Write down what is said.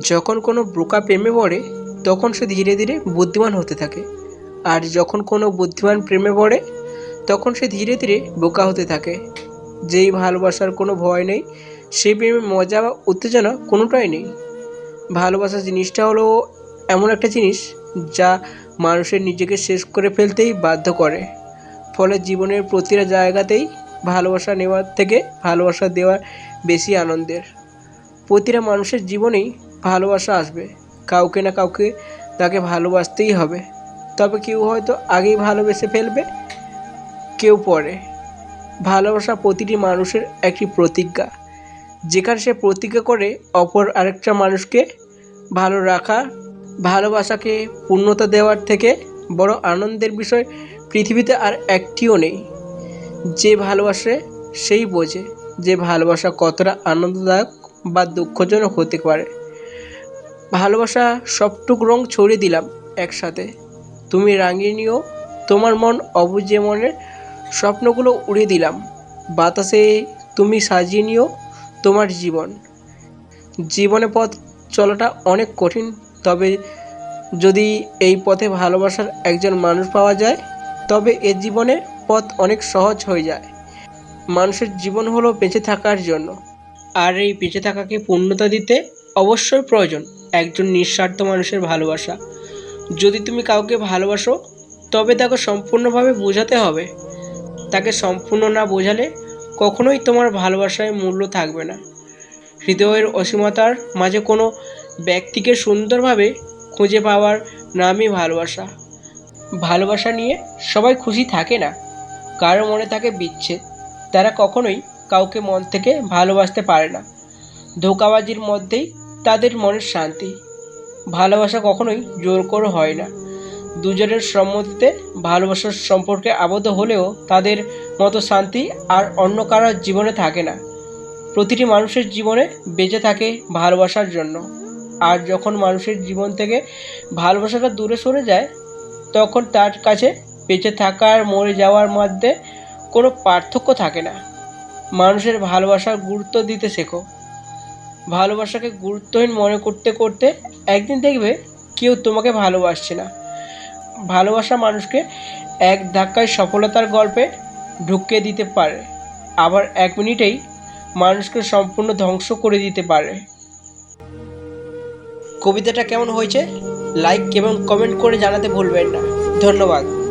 যখন কোনো বোকা প্রেমে পড়ে, তখন সে ধীরে ধীরে বুদ্ধিমান হতে থাকে। আর যখন কোনো বুদ্ধিমান প্রেমে পড়ে, তখন সে ধীরে ধীরে বোকা হতে থাকে। যেই ভালোবাসার কোনো ভয় নেই সেই প্রেমে মজা বা উত্তেজনা কোনোটাই নেই। ভালোবাসা জিনিসটা হলো এমন একটা জিনিস যা মানুষের নিজেকে শেষ করে ফেলতেই বাধ্য করে। ফলে জীবনের প্রতিটা জায়গাতেই ভালোবাসা নেওয়ার থেকে ভালোবাসা দেওয়ার বেশি আনন্দের। প্রতিটা মানুষের জীবনেই ভালোবাসা আসবে। কাউকে না কাউকে তাকে ভালোবাসতেই হবে। তবে কেউ হয়তো আগেই ভালোবেসে ফেলবে, কেউ পরে। ভালোবাসা প্রতিটি মানুষের একটি প্রতিজ্ঞা। যেখানে সে প্রতিজ্ঞা করে, অপর আরেকটা মানুষকে ভালো রাখা, ভালোবাসাকে পূর্ণতা দেওয়ার থেকে বড় আনন্দের বিষয় পৃথিবীতে আর একটিও নেই। যে ভালোবাসে, সেই বোঝে যে ভালোবাসা কতটা আনন্দদায়ক বা দুঃখজনক হতে পারে। ভালোবাসা সবটুক রং ছড়িয়ে দিলাম একসাথে। তুমি রাঙিয়ে নিও তোমার মন অবুঝে মনের স্বপ্নগুলো উড়িয়ে দিলাম। বাতাসে তুমি সাজিয়ে নিও তোমার জীবন। জীবনে পথ চলাটা অনেক কঠিন, তবে যদি এই পথে ভালোবাসার একজন মানুষ পাওয়া যায়, তবে এ জীবনে পথ অনেক সহজ হয়ে যায়। মানুষের জীবন হলো বেঁচে থাকার জন্য। আর এই বেঁচে থাকাকে পূর্ণতা দিতে অবশ্যই প্রয়োজন। একজন নিঃস্বার্থ মানুষের ভালোবাসা। যদি তুমি কাউকে ভালোবাসো, তবে তাকে সম্পূর্ণভাবে বোঝাতে হবে। তাকে সম্পূর্ণ না বোঝালে কখনোই তোমার ভালোবাসায় মূল্য থাকবে না। হৃদয়ের অসীমতার মাঝে কোনো ব্যক্তিকে সুন্দরভাবে খুঁজে পাওয়ার নামই ভালোবাসা। ভালোবাসা নিয়ে সবাই খুশি থাকে না। কারও মনে থাকে বিচ্ছেদ। তারা কখনোই কাউকে মন থেকে ভালোবাসতে পারে না। ধোকাবাজির মধ্যেই তাদের মনের শান্তি। ভালোবাসা কখনোই জোর করে হয় না। দুজনের সম্মতিতে ভালোবাসার সম্পর্কে আবদ্ধ হলেও তাদের মতো শান্তি আর অন্য কারোর জীবনে থাকে না। প্রতিটি মানুষের জীবনে বেঁচে থাকে ভালোবাসার জন্য। আর যখন মানুষের জীবন থেকে ভালোবাসাটা দূরে সরে যায়, তখন তার কাছে বেঁচে থাকা আর মরে যাওয়ার মধ্যে কোনো পার্থক্য থাকে না। মানুষের ভালোবাসার গুরুত্ব দিতে শেখো। ভালোবাসাকে গুরুত্বহীন মনে করতে করতে একদিন দেখবে কেউ তোমাকে ভালোবাসছে না। ভালোবাসা মানুষকে এক ধাক্কায় সফলতার গল্পে ঢুকিয়ে দিতে পারে। আবার এক মিনিটেই মানুষকে সম্পূর্ণ ধ্বংস করে দিতে পারে। কবিতাটা কেমন হয়েছে? লাইক এবং কমেন্ট করে জানাতে ভুলবেন না। ধন্যবাদ।